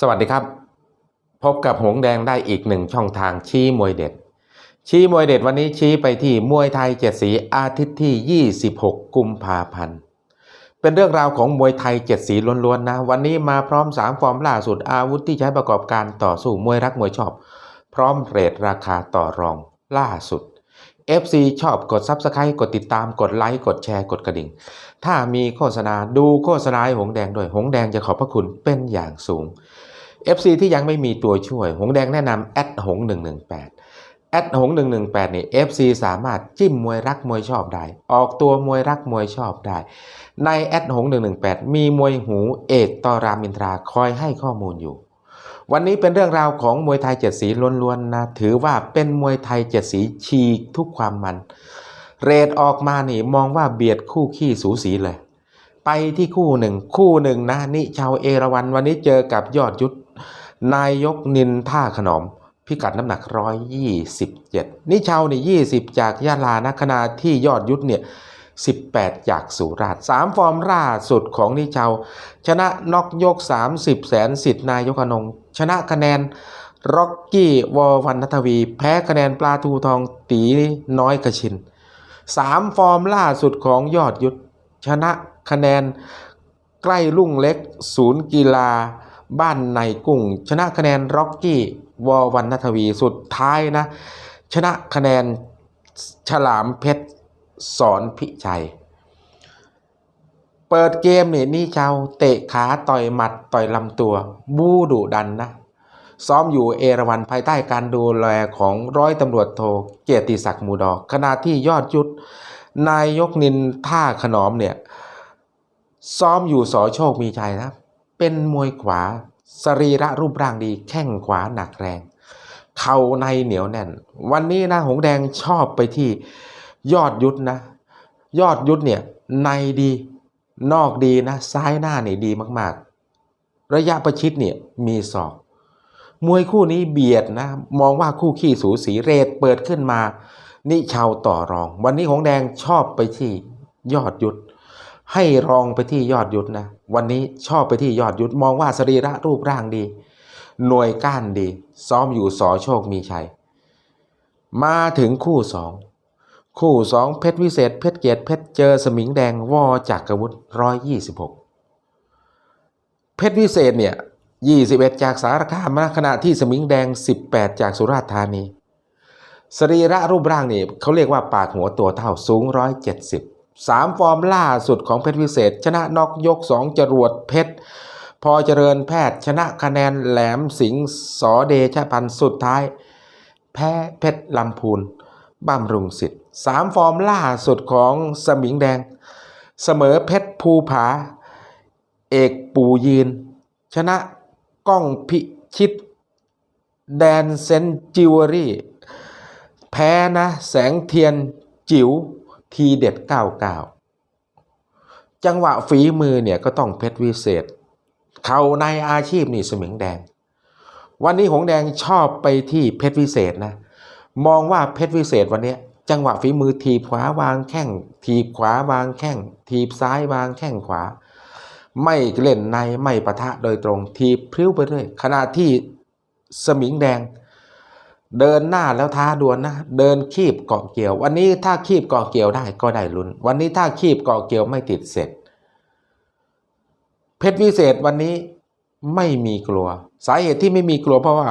สวัสดีครับ พบกับหงแดงได้อีกหนึ่งช่องทางชี้มวยเด็ด ชี้มวยเด็ดวันนี้ชี้ไปที่มวยไทยเจ็ดสีอาทิตย์ที่ 26 กุมภาพันธ์ เป็นเรื่องราวของมวยไทยเจ็ดสีล้วนๆนะ วันนี้มาพร้อม 3 ฟอร์มล่าสุดอาวุธที่ใช้ประกอบการต่อสู้มวยรักมวยชอบ พร้อมเรทราคาต่อรองล่าสุด FC ชอบกด Subscribe กดติดตามกดไลค์กดแชร์กดกระดิ่ง ถ้ามีโฆษณาดูโฆษณาหงแดงด้วยหงแดงจะขอบพระคุณเป็นอย่างสูง FC ที่ยังไม่มีตัวช่วย หงแดงแนะนำแอดหง118แอดหง118นี่ FC สามารถจิ้มมวยรักมวยชอบได้ ออกตัวมวยรักมวยชอบได้ ในแอดหง118 มีมวยหูเอกต่อรามอินทราคอยให้ข้อมูลอยู่ วันนี้เป็นเรื่องราวของมวยไทยเจ็ดสีล้วนๆนะ ถือว่าเป็นมวยไทยเจ็ดสีฉีกทุกความมัน เรทออกมานี่มองว่าเบียดคู่ขี้สูสีเลย ไปที่คู่หนึ่ง คู่หนึ่งนะนิชาวเอราวันวันนี้เจอกับยอดยุทธ นายกนินท่าขนอม พิกัดน้ำหนัก 127 นิชาวนี่20 จากยะลานะขณะที่ยอดยุทธเนี่ย 18 จากสุราษฎร์3ฟอร์มล่าสุดของนิชาว ชนะน็อกยก 30 แสนสิทธิ์นายกอนง ชนะคะแนนร็อกกี้วอวันนัทวี แพ้คะแนนปลาทูทองตีน้อยกระชินสามฟอร์มล่าสุดของยอดยุทธชนะคะแนนใกล้ลุ่งเล็ก ศูนย์กีฬา บ้านในกุ้ง ชนะคะแนนร็อกกี้วอวันนทวีสุดท้ายนะ ชนะคะแนนฉลามเพชรสอนพิชัย เปิดเกมเนี่ยนี่เจ้าเตะขาต่อยหมัดต่อยลำตัว บู้ดุดันนะ ซ้อมอยู่เอราวันภายใต้การดูแลของร้อยตำรวจโทเกียรติศักดิ์มูดอกขณะที่ยอดยุทธนายกนินท่าขนอมเนี่ย ซ้อมอยู่สอโชคมีชัยนะ เป็นมวยขวา สรีระรูปร่างดี แข้งขวาหนักแรง เข่าในเหนียวแน่น วันนี้นะหงแดงชอบไปที่ยอดยุทธนะ ยอดยุทธเนี่ยในดีนอกดีนะ ซ้ายหน้านี่ดีมาก ๆ ระยะประชิดเนี่ยมีศอก มวยคู่นี้เบียดนะ มองว่าคู่ขี้สูสีเรทเปิดขึ้นมา นิชาวต่อรอง วันนี้ของแดงชอบไปที่ยอดยุทธ ให้รองไปที่ยอดยุทธนะ วันนี้ชอบไปที่ยอดยุทธมองว่าสรีระรูปร่างดี หน่วยก้านดี ซ้อมอยู่สอโชคมีชัย มาถึงคู่สอง คู่สองเพชรวิเศษ เพชรเกียรติเพชรเจอสมิงแดงวอจากกรวุฒิร้อยยี่สิบหกเพชรวิเศษเนี่ยยี่สิบเอ็ดจากสารคามนะขณะที่สมิงแดงสิบแปดจากสุราษฎร์ธานี สรีระรูปร่างนี่เขาเรียกว่าปากหัวตัวเท่าสูงร้อยเจ็ดสิบ สามฟอร์มล่าสุดของเพชรวิเศษ ชนะนอกยกสองจรวดเพชร พอเจริญแพทย์ชนะคะแนนแหลมสิงสอเดชพันธ์สุดท้าย แพ้เพชรลำพูนบำรุงสิทธิ์สามฟอร์มล่าสุดของสมิงแดง เสมอเพชรภูผา เอกปูยีน ชนะก้องพิชิต แดนเซนจิวเวอรี่ แพ้นะ แสงเทียนจิ๋ว ทีเด็ด 99 จังหวะฝีมือเนี่ยก็ต้องเพชรวิเศษ เขาในอาชีพนี่สมิงแดง วันนี้หงแดงชอบไปที่เพชรวิเศษนะ มองว่าเพชรวิเศษวันนี้จังหวะฝีมือทีบขวาวางแข้งทีบขวาวางแข้งทีบซ้ายวางแข้งขวา ไม่เล่นในไม่ปะทะโดยตรงทีบพริ้วไปเรื่อยขณะที่สมิงแดง เดินหน้าแล้วท้าดวลนะเดินคีบเกาะเกี่ยว วันนี้ถ้าคีบเกาะเกี่ยวได้ก็ได้ลุ้น วันนี้ถ้าคีบเกาะเกี่ยวไม่ติดเสร็จ เพชรวิเศษวันนี้ไม่มีกลัว สาเหตุที่ไม่มีกลัวเพราะว่า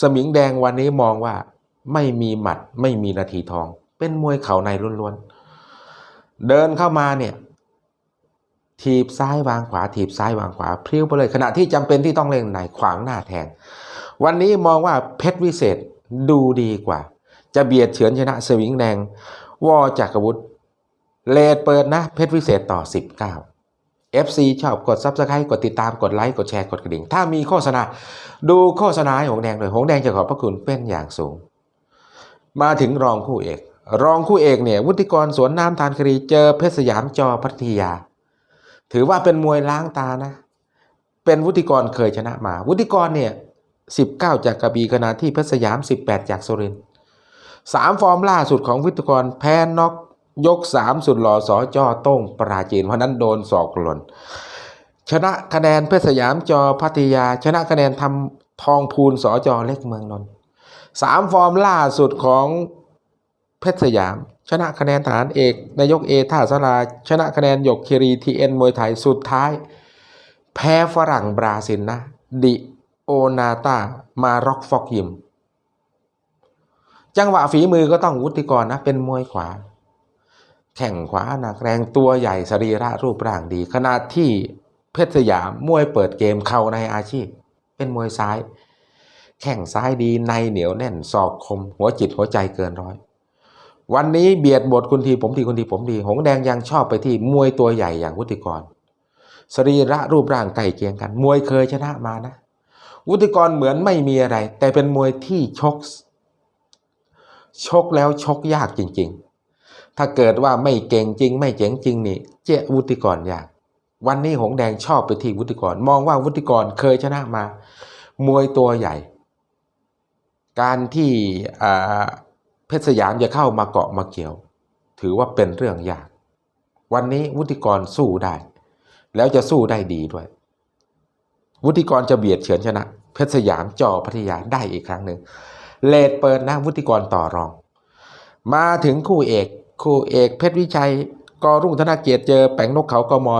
สมิงแดงวันนี้มองว่า ไม่มีหมัด ไม่มีนาทีทอง เป็นมวยเข่าในล้วนๆเดินเข้ามาเนี่ยถีบซ้ายวางขวาถีบซ้ายวางขวาพลิ้วไปเลยขณะที่จำเป็นที่ต้องเล่นในขวางหน้าแทน วันนี้มองว่าเพชรวิเศษ ดูดีกว่า จะเบียดเฉือนชนะสวิงแดง วอจากรวุฒิเลดเปิดนะ เพชรวิเศษต่อ 19 FC ชอบกด Subscribe กดติดตามกดไลค์กดแชร์กดกระดิ่ง ถ้ามีโฆษณา ดูโฆษณาหงแดงเลยหงแดงจะขอบพระคุณเป็นอย่างสูง มาถึงรองคู่เอก รองคู่เอกเนี่ย วุฒิกรสวนน้ำทานคดีเจอเพชรสยามจอพัทยา ถือว่าเป็นมวยล้างตานะ เป็นวุฒิกรเคยชนะมา วุฒิกรเนี่ย 19 จากกระบี่ขณะที่เพชรสยาม 18 จากสุรินทร์สามฟอร์มล่าสุดของวุฒิกรแพ้น็อกยก 3 สุดหล่อสอจอต้งปราจีนเพราะนั้นโดนศอกหล่นชนะคะแนนเพชรสยามจอพัทยา ชนะคะแนนทำทองพูนสอจอเล็กเมืองนนท์สามฟอร์มล่าสุดของเพชรสยาม ชนะคะแนนฐานเอกนายกเอท่าสลาชนะคะแนนหยกคีรีทีเอ็นมวยไทยสุดท้าย แพ้ฝรั่งบราซิลนะดิ นาตามาร็อกฟอกยิม จังหวะฝีมือก็ต้องวุฒิกรนะ เป็นมวยขวา แข่งขวาหนักแรงตัวใหญ่สรีระรูปร่างดีขณะที่เพชรสยามมวยเปิดเกมเข้าในอาชีพ เป็นมวยซ้าย แข่งซ้ายดีในเหนียวแน่นศอกคม หัวจิตหัวใจเกินร้อยวันนี้เบียดบทคุณทีผมทีคุณทีผมดี หงแดงยังชอบไปที่มวยตัวใหญ่อย่างวุฒิกร สรีระรูปร่างใกล้เคียงกัน มวยเคยชนะมานะ วุฒิกรเหมือนไม่มีอะไร แต่เป็นมวยที่ชก ชกแล้วชกยากจริง ๆ ถ้าเกิดว่าไม่เก่งจริง ไม่เจ๋งจริงนี่เจ้วุฒิกรยาก วันนี้หงแดงชอบไปที่วุฒิกร มองว่าวุฒิกรเคยชนะมา มวยตัวใหญ่ การที่เพชรสยามจะเข้ามาเกาะมาเกี่ยว ถือว่าเป็นเรื่องยาก วันนี้วุฒิกรสู้ได้ แล้วจะสู้ได้ดีด้วย วุฒิกรจะเบียดเฉือนชนะ เพชรสยามจอพัทยาได้อีกครั้งหนึ่งเลดเปิดนะวุฒิกรต่อรอง มาถึงคู่เอก คู่เอกเพชรวิชัยกอรุ่งธนาเกียรติเจอแปงนกเขากม11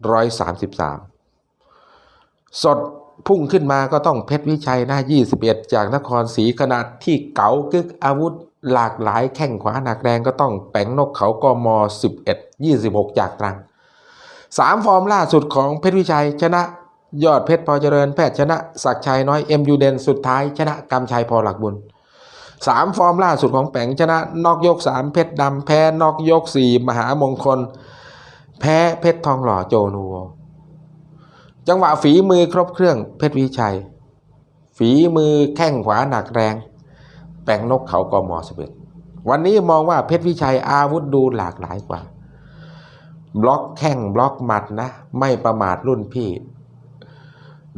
133 สดพุ่งขึ้นมาก็ต้องเพชรวิชัยหน้า 21 จากนครศรีขนาดที่เก๋ากึกอาวุธหลากหลายแข้งขวาหนักแรงก็ต้องแปงนกเขากม11 26 จากตรังสามฟอร์มล่าสุดของเพชรวิชัยชนะ ยอดเพชรพอเจริญแพทย์ชนะศักชัยน้อยเอ็มยูเดนสุดท้ายชนะกำชัยพอหลักบุญสามฟอร์มล่าสุดของแปงชนะนอกยกสามเพชรดำแพ้นอกยกสี่มหามงคล แพ้เพชรทองหล่อโจนัวจังหวะฝีมือครบเครื่องเพชรวิชัย ฝีมือแข้งขวาหนักแรง แปงนกเขากมอสิบเอ็ดวันนี้มองว่าเพชรวิชัยอาวุธดูหลากหลายกว่า บล็อกแข้งบล็อกหมัดนะ ไม่ประมาทรุ่นพี่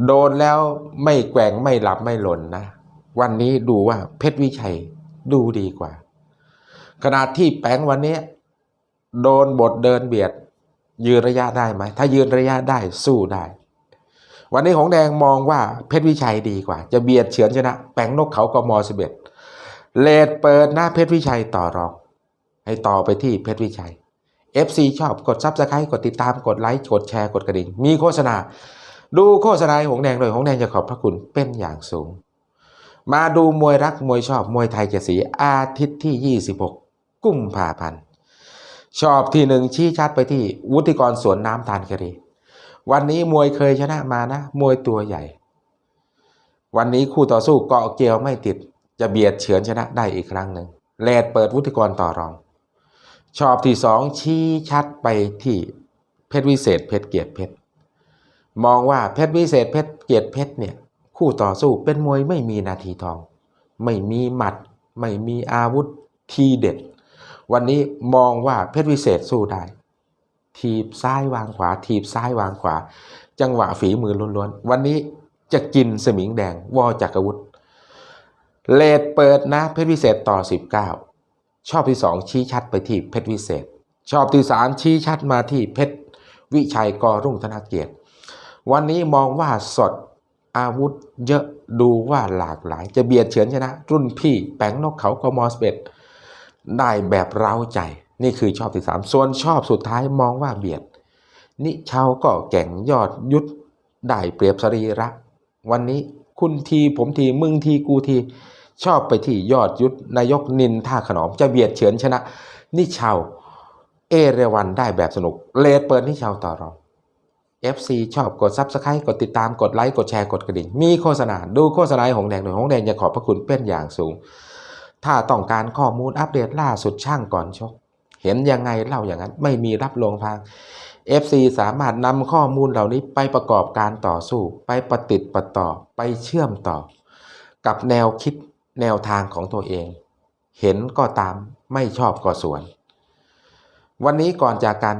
โดนแล้วไม่แกว่งไม่หลับไม่หล่นนะ วันนี้ดูว่าเพชรวิชัยดูดีกว่า ขนาดที่แปงวันนี้ โดนบทเดินเบียด ยืนระยะได้ไหม ถ้ายืนระยะได้สู้ได้ วันนี้ของแดงมองว่าเพชรวิชัยดีกว่า จะเบียดเฉือนชนะ แปงนกเขากมสิบเอ็ดเลดเปิดหน้าเพชรวิชัยต่อรอง ให้ต่อไปที่เพชรวิชัย FC ชอบกดซับสไครต์กดติดตามกดไลค์กดแชร์กดกระดิ่งมีโฆษณา ดูโฆษณาหงแดงโดยหงแดงจะขอบพระคุณเป็นอย่างสูง มาดูมวยรักมวยชอบมวยไทยเจดสีอาทิตย์ที่ 26 กุมภาพันธ์ชอบที่หนึ่งชี้ชัดไปที่วุฒิกรสวนน้ำตาลครีวันนี้มวยเคยชนะมานะ มวยตัวใหญ่ วันนี้คู่ต่อสู้เกาะเกี่ยวไม่ติด จะเบียดเฉือนชนะได้อีกครั้งหนึ่งแลดเปิดวุฒิกรต่อรอง ชอบที่สองชี้ชัดไปที่เพชรวิเศษเพชรเกียรติเพชร มองว่าเพชรวิเศษเพชรเกียรติเพชรเนี่ยคู่ต่อสู้เป็นมวยไม่มีนาทีทอง ไม่มีหมัด ไม่มีอาวุธทีเด็ด วันนี้มองว่าเพชรวิเศษสู้ได้ ทีบซ้ายวางขวา ทีบซ้ายวางขวา จังหวะฝีมือล้วนๆ วันนี้จะกินสมิงแดงวอจักรวุฒิเลดเปิดนะเพชรวิเศษต่อ 19 ชอบที่ 2 ชี้ชัดไปที่เพชรวิเศษ ชอบที่ 3 ชี้ชัดมาที่เพชรวิชัยกอรุ่งธนเกียรติ วันนี้มองว่าสดอาวุธเยอะดูว่าหลากหลาย จะเบียดเฉือนชนะ รุ่นพี่แปงนกเขากมอสเบดได้แบบเร้าใจ นี่คือชอบที่3ส่วนชอบสุดท้ายมองว่าเบียด นิชาวก็แก่งยอดยุทธได้เปรียบสรีระ วันนี้คุณทีผมทีมึงทีกูทีชอบไปที่ยอดยุทธนายกนินท่าขนอมจะเบียดเฉือนชนะ นิชาวเอเรวันได้แบบสนุกเลดเปิดนิชาวต่อรอง FC ชอบกด Subscribe กดติดตามกดไลค์กดแชร์กดกระดิ่ง มีโฆษณาดูโฆษณาของแดงโดยของแดงจะขอบพระคุณเป็นอย่างสูง ถ้าต้องการข้อมูลอัปเดตล่าสุดช่างก่อนชก เห็นยังไงเล่าอย่างนั้นไม่มีรับลงพาง FC สามารถนำข้อมูลเหล่านี้ไปประกอบการต่อสู้ ไปประติดประต่อไปเชื่อมต่อ กับแนวคิดแนวทางของตัวเอง เห็นก็ตามไม่ชอบก็สวน วันนี้ก่อนจากกัน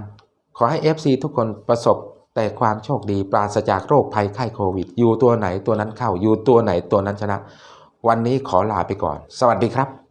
ขอให้ FC ทุกคนประสบ แต่ความโชคดีปราศจากโรคภัยไข้โควิด อยู่ตัวไหนตัวนั้นเข้า อยู่ตัวไหนตัวนั้นชนะ วันนี้ขอลาไปก่อน สวัสดีครับ